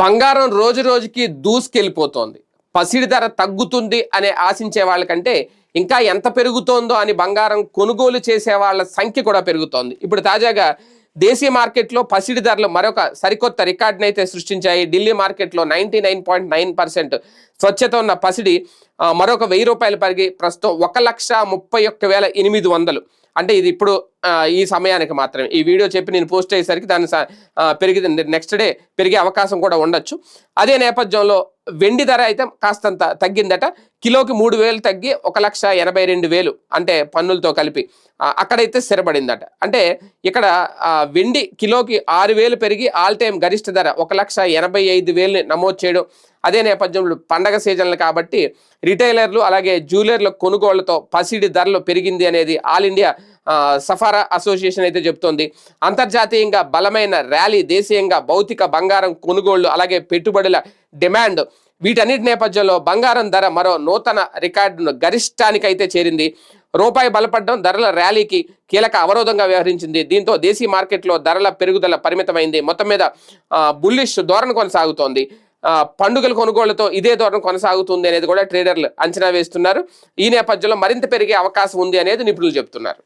బంగారం రోజు రోజుకి దూసుకెళ్ళిపోతోంది. పసిడి ధర తగ్గుతుంది అనే ఆశించే వాళ్ళకంటే ఇంకా ఎంత పెరుగుతోందో అని బంగారం కొనుగోలు చేసే వాళ్ళ సంఖ్య కూడా పెరుగుతోంది. ఇప్పుడు తాజాగా దేశీయ మార్కెట్లో పసిడి ధరలు మరొక సరికొత్త రికార్డును అయితే సృష్టించాయి. ఢిల్లీ మార్కెట్లో ninety nine point nine percent స్వచ్ఛత ఉన్న పసిడి మరొక వెయ్యి రూపాయలు పెరిగి ప్రస్తుతం ఒక లక్ష ముప్పై ఒక్క వేల ఎనిమిది వందలు. అంటే ఇది ఇప్పుడు ఈ సమయానికి మాత్రమే. ఈ వీడియో చెప్పి నేను పోస్ట్ అయ్యేసరికి దాని పెరిగి నెక్స్ట్ డే పెరిగే అవకాశం కూడా ఉండొచ్చు. అదే నేపథ్యంలో వెండి ధర అయితే కాస్తంత తగ్గిందట. కిలోకి మూడు వేలు తగ్గి ఒక లక్ష ఎనభై రెండు వేలు అంటే పన్నులతో కలిపి అక్కడైతే స్థిరపడిందట. అంటే ఇక్కడ వెండి కిలోకి ఆరు వేలు పెరిగి ఆల్ టైమ్ గరిష్ట ధర ఒక లక్ష ఎనభై ఐదు వేలని నమోదు చేయడం అదే నేపథ్యంలో పండగ సీజన్లు కాబట్టి రిటైలర్లు అలాగే జ్యువెలర్ల కొనుగోళ్ళతో పసిడి ధరలు పెరిగింది అనేది ఆల్ ఇండియా సఫారా అసోసియేషన్ అయితే చెప్తోంది. అంతర్జాతీయంగా బలమైన ర్యాలీ దేశీయంగా భౌతిక బంగారం కొనుగోళ్ళు అలాగే పెట్టుబడుల డిమాండ్. వీటన్నిటి నేపథ్యంలో బంగారం ధర మరో నూతన రికార్డును గరిష్టానికైతే చేరింది. రూపాయి బలపడడం ధరల ర్యాలీకి కీలక అవరోధంగా వ్యవహరించింది. దీంతో దేశీ మార్కెట్లో ధరల పెరుగుదల పరిమితమైంది. మొత్తం మీద బుల్లిష్ ధోరణి కొనసాగుతోంది. పండుగల కొనుగోళ్ళతో ఇదే ధోరణి కొనసాగుతుంది అనేది కూడా ట్రేడర్లు అంచనా వేస్తున్నారు. ఈ నేపథ్యంలో మరింత పెరిగే అవకాశం ఉంది అనేది నిపుణులు చెబుతున్నారు